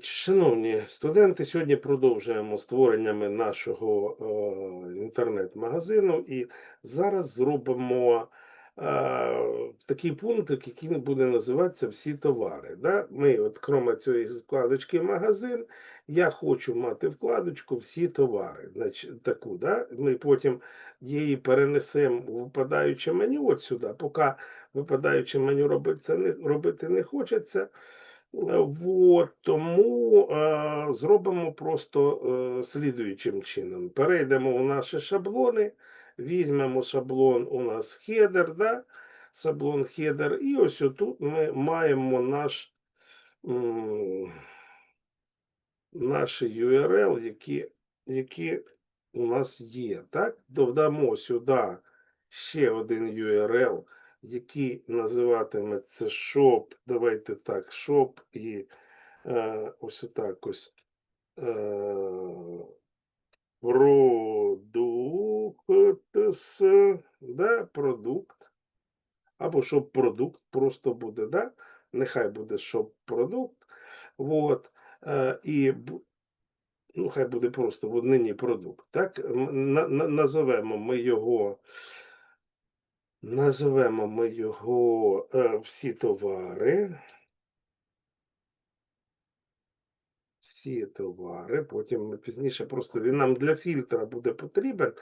Шановні студенти, сьогодні продовжуємо створеннями нашого е, інтернет-магазину, і зараз зробимо е, такий пункт, який буде називатися всі товари. Да? Ми, от, крім цієї вкладочки магазин, я хочу мати вкладочку всі товари. Значить, таку, да? Ми потім її перенесемо в випадаюче меню от сюди, поки випадаюче меню робити, робити не хочеться. Вот, тому е, зробимо просто е, слідуючим чином. Перейдемо у наші шаблони, візьмемо шаблон у нас хедер, да? шаблон хедер, і ось тут ми маємо наш, м, наші URL, які, які у нас є. Так? Додамо сюди ще один URL, який називатиметься shop. Давайте так, shop і е, ось отак ось. Е, продуктс, да, продукт. Або щоб продукт просто буде, да? Нехай буде щоб продукт. Вот. Е, і ну, хай буде просто в однині продукт. Так? Назовемо ми його. Назовемо ми його е, всі товари. Всі товари. Потім пізніше просто він нам для фільтра буде потрібен,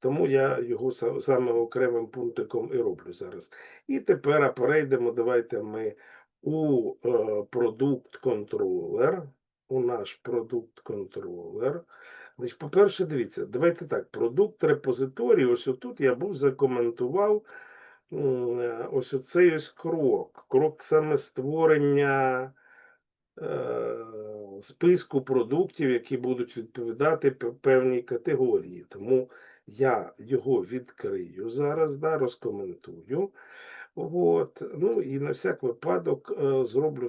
тому я його саме окремим пунктиком і роблю зараз. І тепер перейдемо. Давайте ми у е, продукт контролер. У наш продукт контролер. По-перше, дивіться, давайте так, продукт репозиторій, ось отут я був закоментував ось оцей ось крок. Крок саме створення е, списку продуктів, які будуть відповідати певній категорії. Тому я його відкрию зараз, да, розкоментую. От, ну і на всяк випадок е, зроблю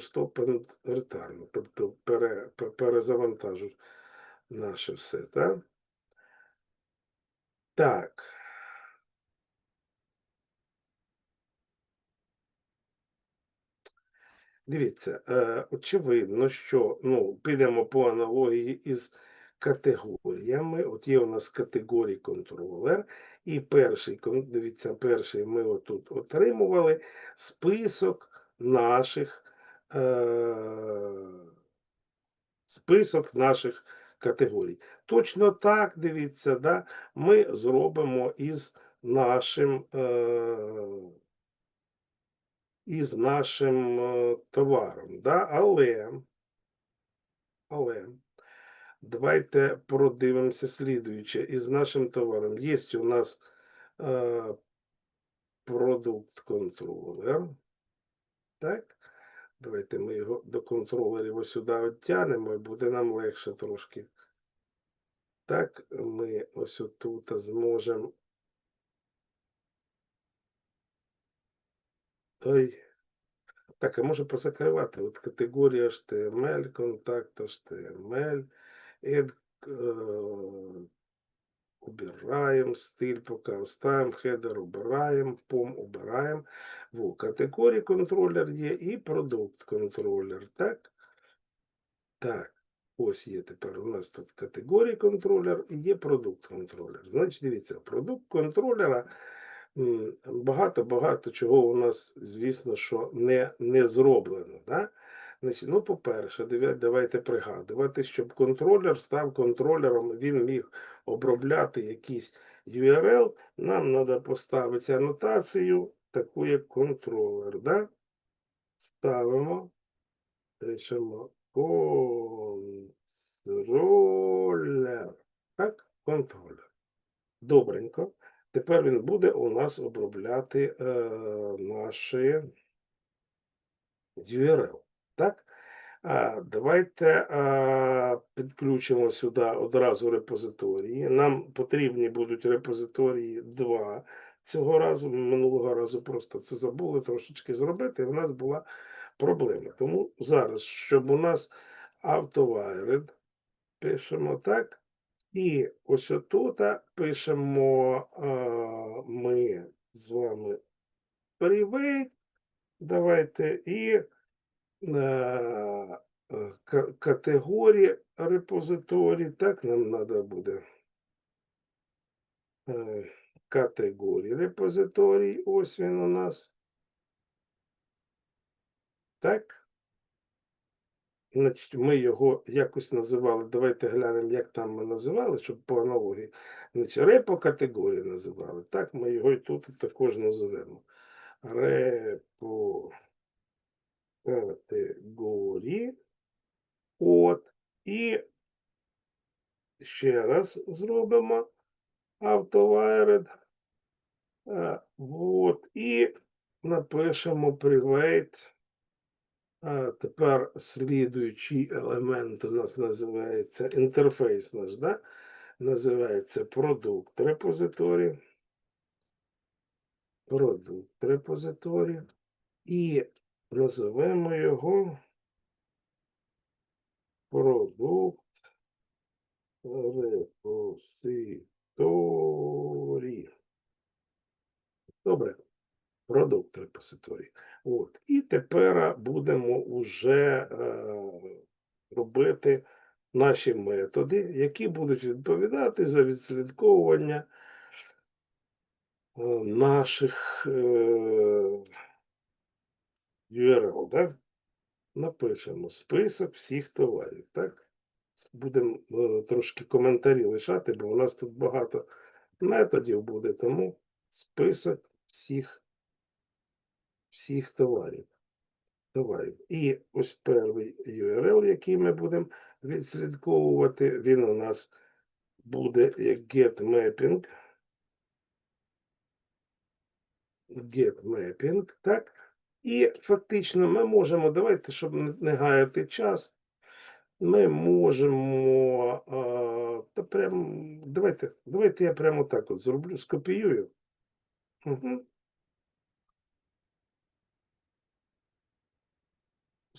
return, тобто пере, перезавантажу наше все. Так? так. Дивіться, е, очевидно, що ну, підемо по аналогії із категоріями. От є у нас категорій контролер, і перший, дивіться, перший ми отут отримували список наших, е, список наших категорій. Точно так, дивіться, да, ми зробимо із нашим. Е, із нашим е, товаром. Да? Але, але давайте продивимося слідуюче. Із нашим товаром є у нас е, продукт контролер. Так? Давайте ми його до контролерів ось сюди оттянемо і буде нам легше трошки. Так, ми ось отут зможемо. Ой. Так, а може позакривати? От категорія HTML, контакт HTML, add, е, убираємо, стиль поки оставимо, хедер убираємо, пом убираємо. Во, категорії контролер є і продукт контролер. Так? Так, ось є тепер у нас тут категорії контролер і є продукт контролер. Значить, дивіться, продукт контролера багато-багато чого у нас, звісно, що не, не зроблено. Да? Значить, ну, по-перше, давайте пригадувати, щоб контролер став контролером, він міг обробляти якийсь URL, нам треба поставити анотацію, таку як контролер. Да? Ставимо, пишемо контролер. Так, контролер. Добренько. Тепер він буде у нас обробляти е, наші URL. Так? А, давайте а, підключимо сюди одразу репозиторії. Нам потрібні будуть репозиторії 2 цього разу. Минулого разу просто це забули трошечки зробити, і в нас була проблема. Тому зараз, щоб у нас автовайред, пишемо так. І ось отут пишемо а, ми з вами привет. Давайте і е, е, категорії репозиторій, так нам треба буде. Е, Категорії репозиторій, ось він у нас. Так. Ми його якось називали. Давайте глянемо, як там ми називали, щоб по аналогії. Значить, репо категорії називали. Так, ми його і тут також називемо. Репо категорії. От. І ще раз зробимо автовайред. От. І напишемо private. Тепер слідуючий елемент у нас називається інтерфейс наш, да? називається продукт репозиторій. Продукт репозиторій. І називаємо його продукт репозиторій. Добре. Продукт репозиторій. От. І тепер будемо вже е, робити наші методи, які будуть відповідати за відслідковування е, наших е, URL. Да? Напишемо список всіх товарів. Так? Будемо трошки коментарі лишати, бо у нас тут багато методів буде, тому список всіх всіх товарів. товарів. І ось перший URL, який ми будемо відслідковувати, він у нас буде як get mapping. Get mapping, так? І фактично ми можемо, давайте, щоб не гаяти час, ми можемо, а, та прям, давайте, давайте я прямо так от зроблю, скопіюю. Угу.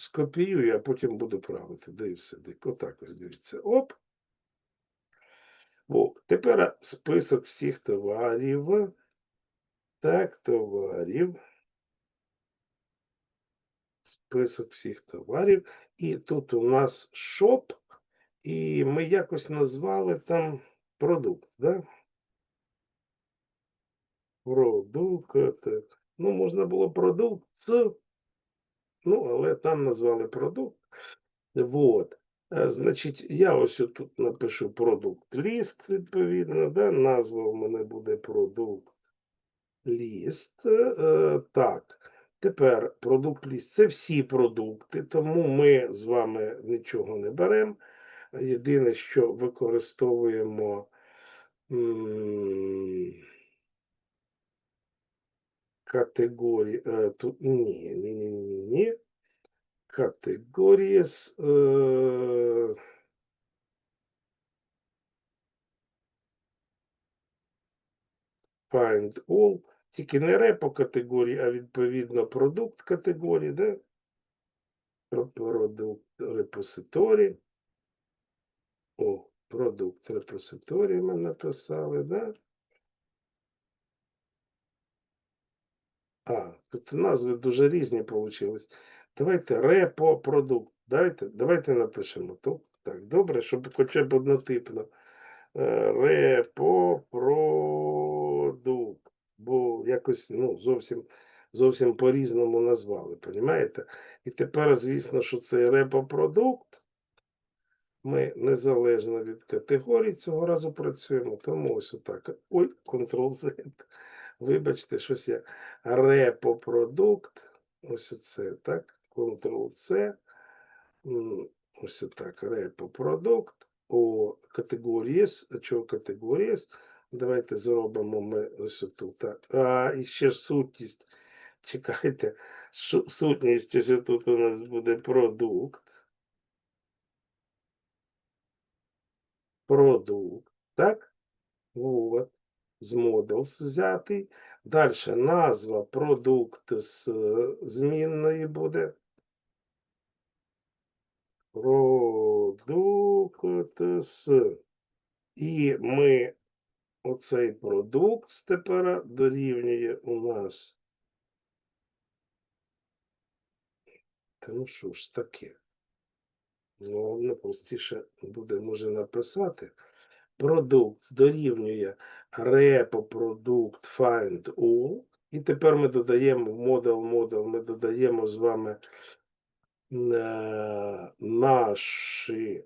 Скопіюю, а потім буду правити. Да і все. Так, Отак ось дивіться. Оп. О, тепер список всіх товарів. Так, товарів. Список всіх товарів. І тут у нас шоп. І ми якось назвали там продукт, да? Продукт. Ну, можна було продукт з Ну, але там назвали продукт. Вот. Е, Значить, я ось тут напишу продукт ліст, відповідно, да? назва у мене буде продукт ліст. Е, Так, тепер продукт ліст це всі продукти, тому ми з вами нічого не беремо. Єдине, що використовуємо категорії. е, Тут ні, ні, ні, ні, ні. Категорії з. Е, Find all. Тільки не репо категорії, а відповідно продукт категорії, да? Продукт репозиторій. О, продукт репозиторій ми написали, да? А, тут назви дуже різні получились. Давайте репо продукт. Давайте, давайте напишемо. То, так, добре, щоб хоча б однотипно. Е, Репо продукт. Бо якось ну, зовсім, зовсім по-різному назвали, розумієте? І тепер, звісно, що цей репо-продукт. Ми незалежно від категорій цього разу працюємо, тому ось отак. Ой, Ctrl-Z. Вибачте, щось я. Репо-продукт. Ось оце, так. Ctrl-C. Ось отак. Репо-продукт. О категорії. Чого категорії? Давайте зробимо ми ось тут. так. А, і ще сутність. Чекайте. Сутність ось тут у нас буде продукт. Продукт. Так? Вот. З Models взятий. Далі назва продукт з е, змінної буде. Продукт з. І ми оцей продукт тепер дорівнює у нас. Та ну що ж таке? Ну, простіше буде може написати. Продукт дорівнює продукт find all. І тепер ми додаємо в модел модел, ми додаємо з вами е, наші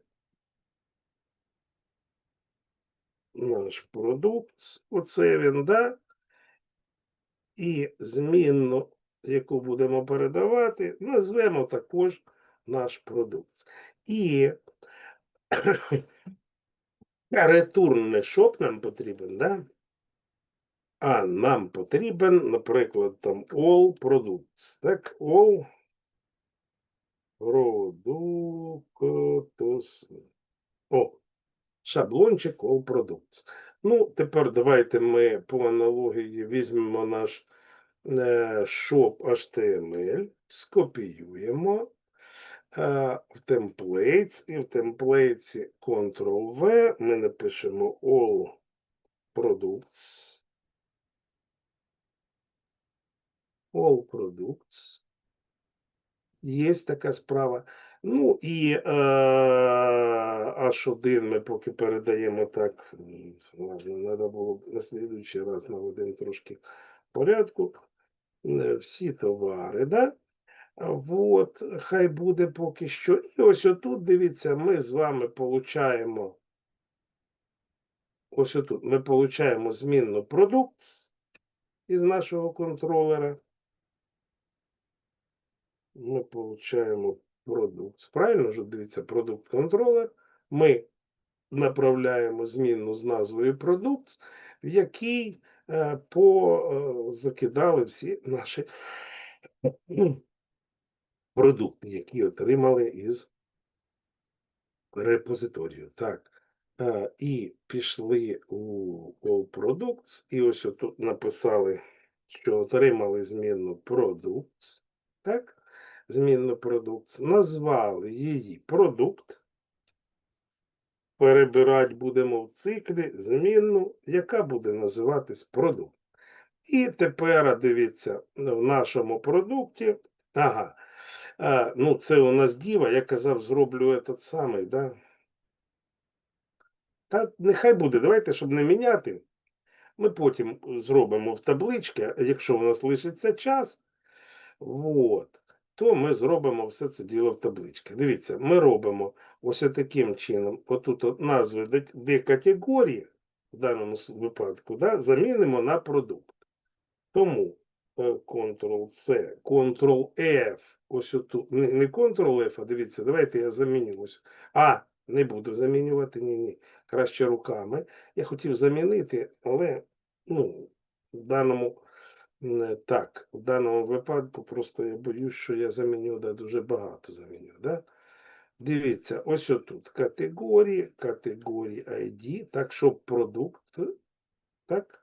наш продукт. Оце він, да? І змінну, яку будемо передавати, назвемо також наш продукт. І ретурн не шоп нам потрібен, да? А нам потрібен, наприклад, там all products. Так, all products. О, шаблончик all products. Ну, тепер давайте ми по аналогії візьмемо наш е, shop HTML, скопіюємо в templates, і в темплейті Ctrl-V ми напишемо all products. All products. Є така справа. Ну і е, H1 ми поки передаємо так. Ладно, треба було на слідуючий раз наведемо трошки порядку. Е, Всі товари, да? А Вот, хай буде поки що. І ось отут, дивіться, ми з вами получаємо. Ось отут ми получаємо змінну продукт із нашого контролера. Ми получаємо продукт. Правильно ж, дивіться, продукт контролер. Ми направляємо змінну з назвою продукт, в який е, по, е, закидали всі наші продукти, які отримали із репозиторію. Так. Е, і пішли у All Products, і ось тут написали, що отримали змінну Products. Так? Змінну Products. Назвали її продукт. Перебирати будемо в циклі змінну, яка буде називатись продукт. І тепер дивіться, в нашому продукті. Ага. А, ну, це у нас діва, я казав, зроблю этот самий, да? Та нехай буде, давайте, щоб не міняти. Ми потім зробимо в табличці, якщо у нас лишиться час, вот, то ми зробимо все це діло в табличці. Дивіться, ми робимо ось таким чином. Отут от назви де, категорії, в даному випадку, да, замінимо на продукт. Тому Ctrl-C, Ctrl-F, ось отут, не, не Ctrl-F, а дивіться, давайте я заміню ось. А, не буду замінювати, ні-ні, краще руками. Я хотів замінити, але ну, в даному так, в даному випадку просто я боюсь, що я заміню, да, дуже багато заміню. Да? Дивіться, ось отут категорії, категорії ID, так, щоб продукт, так?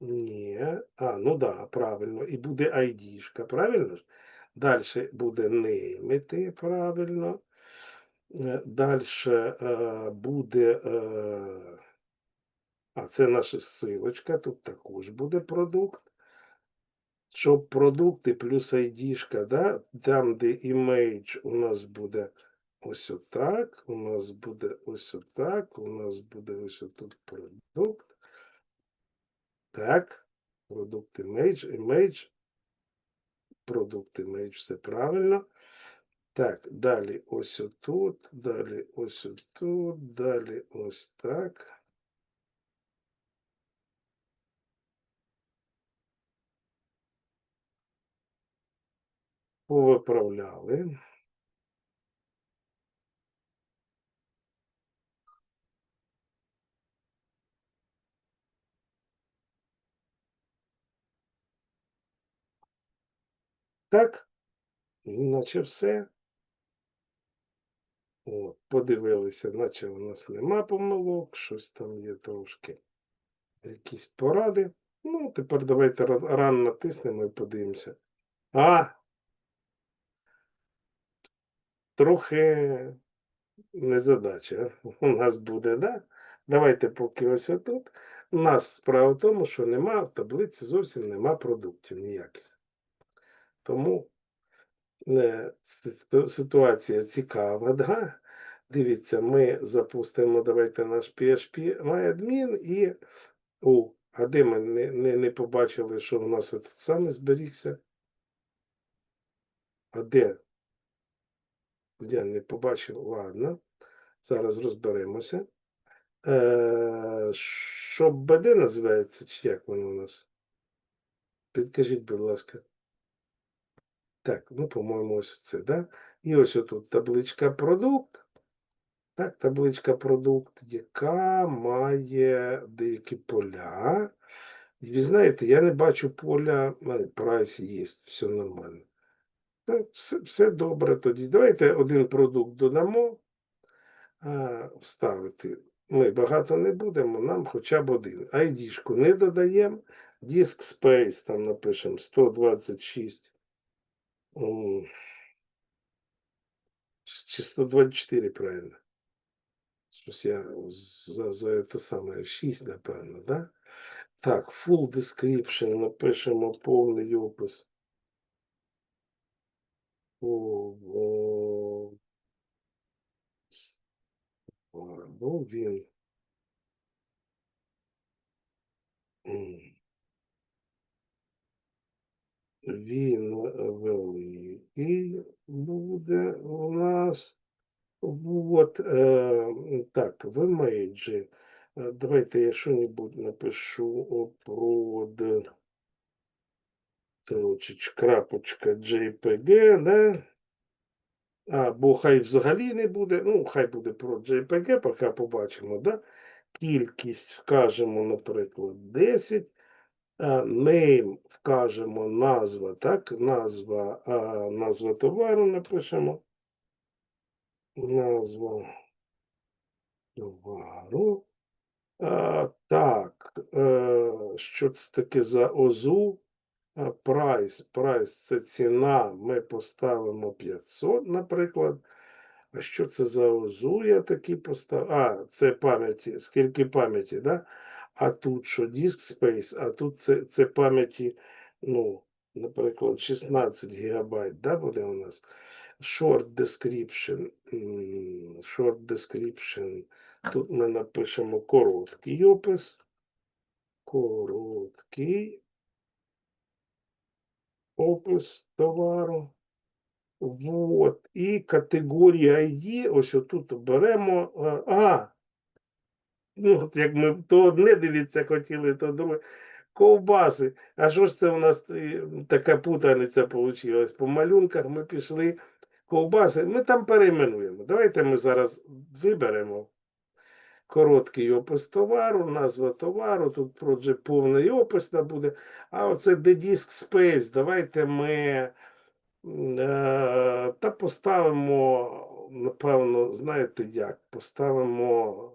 Ні. А, ну да, правильно. І буде ID-шка, правильно ж? Далі буде неймити, правильно. Далі буде. е, А, це наша силочка, тут також буде продукт. Щоб продукти плюс ID-шка, да? там, де image у нас буде ось отак, у нас буде ось отак, у нас буде ось отут продукт. Так, продукт image, image, продукт image, все правильно. Так, далі ось отут, далі ось отут, далі ось так. Повиправляли. Так, наче все. От, подивилися, наче у нас нема помилок, щось там є трошки. Якісь поради. Ну, тепер давайте ра- ран натиснемо і подивимося. А! Трохи незадача у нас буде, да? Давайте поки ось отут. У нас справа в тому, що нема в таблиці зовсім нема продуктів ніяких. Тому Е, ситуація цікава, да. Дивіться, ми запустимо, давайте наш PHP-MyAdmin і о, а де ми не не не побачили, що у нас этот самий зберігся? А де? Я не побачив, ладно. Зараз розберемося. Е, Що БД називається, чи як воно у нас? Підкажіть, будь ласка. Так, ну, по-моєму, ось це, да? І ось тут табличка продукт. Так, табличка продукт, яка має деякі поля. І ви знаєте, я не бачу поля, прайс є, все нормально. Так, все, все добре тоді. Давайте один продукт додамо, а, вставити. Ми багато не будемо, нам хоча б один. ID-шку не додаємо. Disk Space, там напишемо 126. Чи 124, правильно. Щось я за, за це саме 6, напевно, да? Так, full description, напишемо повний опис. О, о, с- ну, він. м, Він великий буде у нас. Вот, е, так, в імейджі. Е, Давайте я що-небудь напишу о, прод. Крапочка JPG, да? А, бо хай взагалі не буде. Ну, хай буде про JPG, поки побачимо, да? Кількість вкажемо, наприклад, 10. А, Name вкажемо назва, так? Назва, назва товару напишемо. Назва товару. А, так, е, що це таке за ОЗУ? Прайс. Прайс це ціна. Ми поставимо 500, наприклад. А що це за ОЗУ? Я такий поставив. А, це пам'яті. Скільки пам'яті, да? А тут що? Disk Space, а тут це, це пам'яті, ну, наприклад, 16 гігабайт, да, буде у нас. Short description. Short description. Тут ми напишемо короткий опис. Короткий опис товару. Вот. І категорія ID, ось отут беремо. А, ну, от як ми то одне дивіться хотіли, то друге. Ковбаси. А що ж це у нас е, така путаниця вийшла? По малюнках ми пішли ковбаси. Ми там перейменуємо. Давайте ми зараз виберемо короткий опис товару, назва товару. Тут проджи повний опис буде. А оце де Disk Space. Давайте ми е, та поставимо, напевно, знаєте як? Поставимо.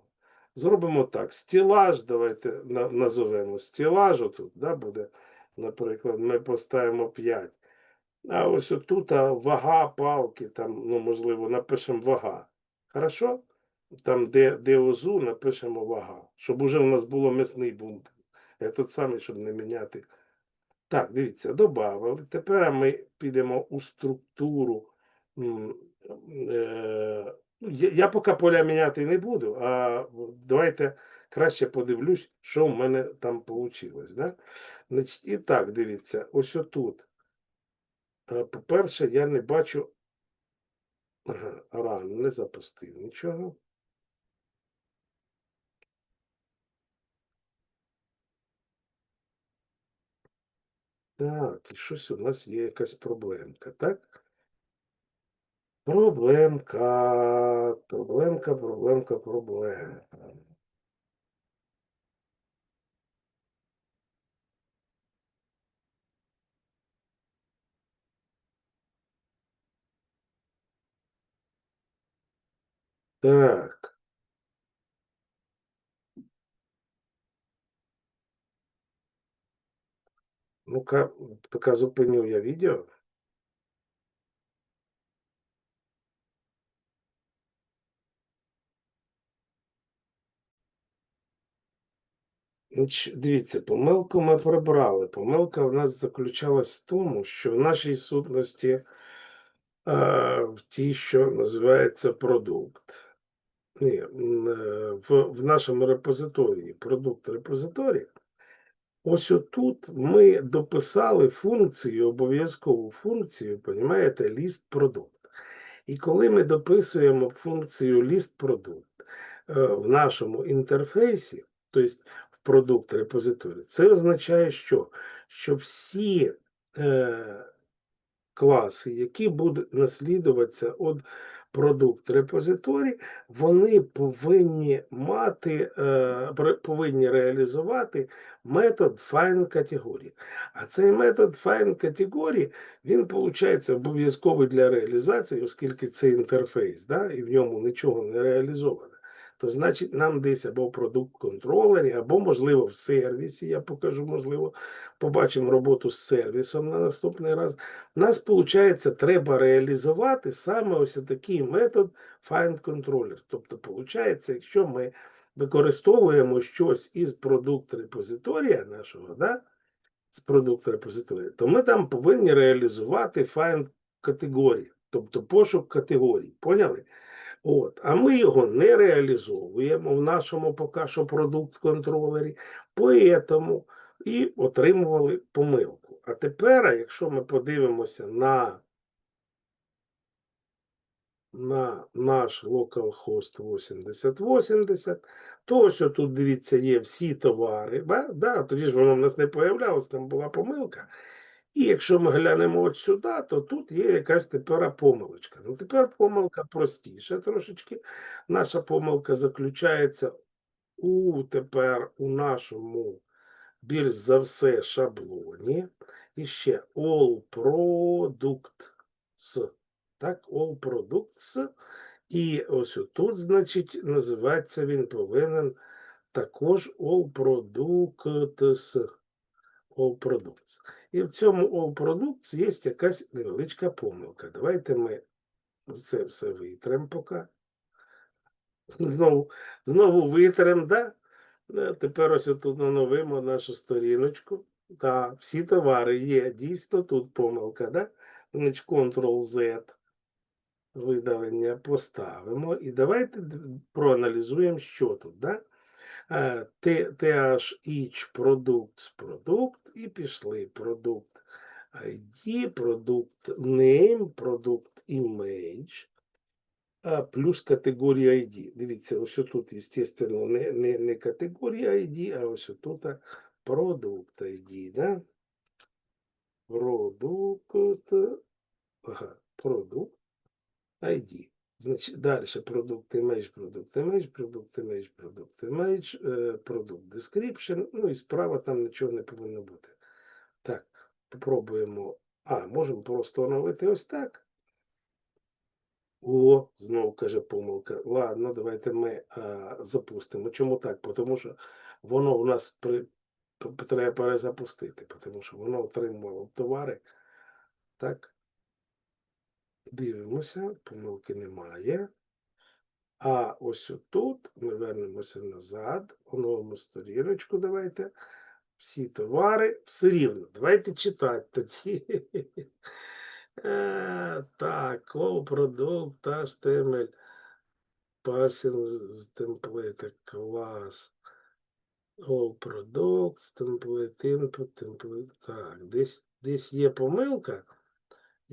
Зробимо так. Стілаж, давайте назовемо стілаж отут, да, буде, наприклад, ми поставимо 5. А ось отут а, вага палки, там, ну, можливо, напишемо вага. Хорошо? Там, де, де ОЗУ, напишемо вага. Щоб уже у нас було м'ясний бунт. Тут самий, щоб не міняти. Так, дивіться, додали. Тепер ми підемо у структуру. е, Я, я поки поля міняти не буду, а давайте краще подивлюсь, що в мене там вийшло. Да? І так, дивіться, ось отут. Е, По-перше, я не бачу. Ага, рано, не запустив нічого. Так, і щось у нас є якась проблемка, так? Проблемка, проблемка, проблемка, проблемка. Так. Ну-ка, пока зупиню я відео. Дивіться, помилку ми прибрали. Помилка в нас заключалась в тому, що в нашій сутності а, в тій, що називається продукт. Ні, е, в, в нашому репозиторії, продукт репозиторій. Ось отут ми дописали функцію, обов'язкову функцію, понімаєте, ліст продукт. І коли ми дописуємо функцію ліст продукт е, в нашому інтерфейсі, тобто продукт репозиторії, це означає, що? Що всі е, класи, які будуть наслідуватися від продукт репозиторій, вони повинні мати, е, повинні реалізувати метод find категорії. А цей метод find категорії, він виходить обов'язковий для реалізації, оскільки це інтерфейс, да, і в ньому нічого не реалізовано. То значить, нам десь або в продукт контролері, або, можливо, в сервісі, я покажу, можливо, побачимо роботу з сервісом на наступний раз. Нас, виходить, треба реалізувати саме ось такий метод find controller. Тобто, виходить, якщо ми використовуємо щось із продукт репозиторія нашого, да, з продукт репозиторія, то ми там повинні реалізувати find категорії, тобто пошук категорій. Поняли? От, а ми його не реалізовуємо в нашому поки що продукт контролері, поэтому і отримували помилку. А тепер, якщо ми подивимося на, на наш localhost 8080, то ось тут, дивіться, є всі товари. Да? Да, тоді ж воно в нас не появлялось, там була помилка. І якщо ми глянемо от сюди, то тут є якась тепер помилочка. Ну тепер помилка простіша трошечки. Наша помилка заключається у тепер у нашому більш за все шаблоні. І ще all products. Так, all products. І ось тут, значить, називається він повинен також all products. All products. І в цьому All Products є якась невеличка помилка. Давайте ми це все витремо поки. Знову, знову витремо, да? Е, Тепер ось тут оновимо нашу сторіночку. Так, всі товари є. Дійсно, тут помилка, да? Ctrl-Z. Видалення поставимо. І давайте проаналізуємо, що тут. Да? TH each продукт продукт і пішли продукт ID, продукт name, продукт image, а плюс категорія ID. Дивіться, ось тут, естественно, не, не, не категорія ID, а ось тут продукт ID, да? Продукт, ага, продукт ID. Значить, далі продукт image, продукт image, продукт image, продукт image, е, продукт description, ну і справа там нічого не повинно бути. Так, попробуємо. А, можемо просто оновити ось так. О, знову каже помилка. Ладно, давайте ми а, запустимо. Чому так? Тому що воно у нас при, треба перезапустити, тому що воно отримувало товари. Так. Дивимося, помилки немає. А ось тут ми вернемося назад, оновимо сторіночку. Давайте. Всі товари все рівно. Давайте читати тоді. Е, Так, продукт, HTML, з темплейта, клас. All products, template input, template. Так, десь, десь є помилка.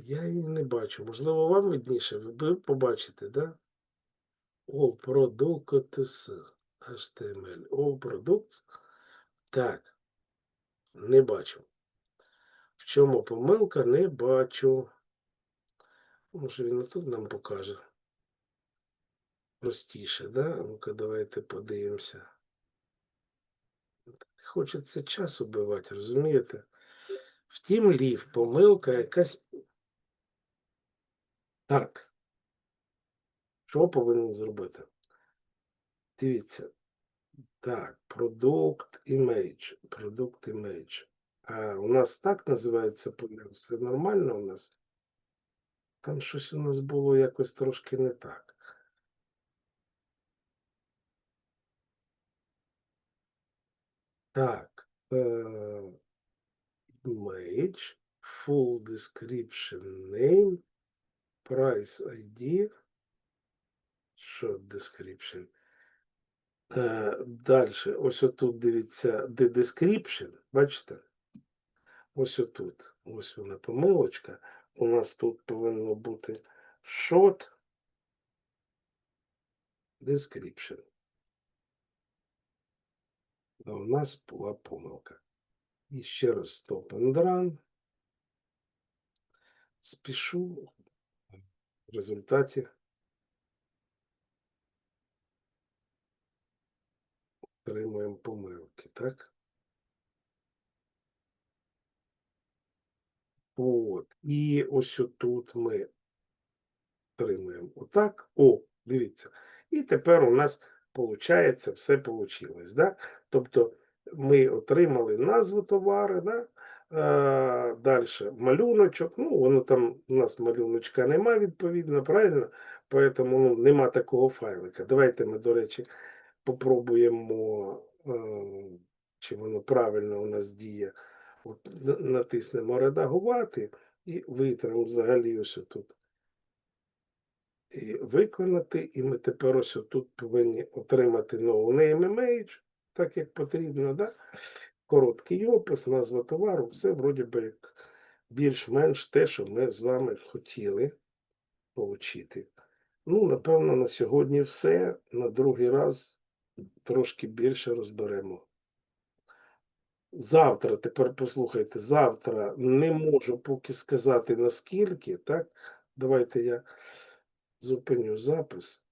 Я її не бачу. Можливо, вам видніше, ви побачите, да? All products, HTML, all products. Так, не бачу. В чому помилка, не бачу. Може він тут нам покаже. Простіше, да? Ну-ка, давайте подивимося. Хочеться час убивати, розумієте? Втім, лів, помилка якась. Так. Що повинен зробити? Дивіться. Так, продукт image. Продукт image. А у нас так називається поля. Все нормально у нас? Там щось у нас було якось трошки не так. Так. Е, image, full description name, Price ID. Short description. Е, дальше, ось отут дивіться, де description, бачите? Ось отут, ось вона помилочка. У нас тут повинно бути short description. А у нас була помилка. І ще раз stop and run. Спішу. В результаті отримуємо помилки, так? От. І ось отут ми отримуємо отак. О, дивіться. І тепер у нас виходить, все вийшло. Да? Тобто ми отримали назву товару, да? А, далі малюночок. Ну, воно там у нас малюночка нема, відповідно, правильно? Поэтому ну, нема такого файлика. Давайте ми, до речі, попробуємо, чи воно правильно у нас діє. От, натиснемо редагувати і витримо взагалі ось тут. І виконати, і ми тепер ось тут повинні отримати no name image, так як потрібно, да? Короткий опис, назва товару, все вроді би як більш-менш те, що ми з вами хотіли отримати. Ну, напевно, на сьогодні все. На другий раз трошки більше розберемо. Завтра, тепер послухайте, завтра не можу поки сказати наскільки, так? Давайте я зупиню запис.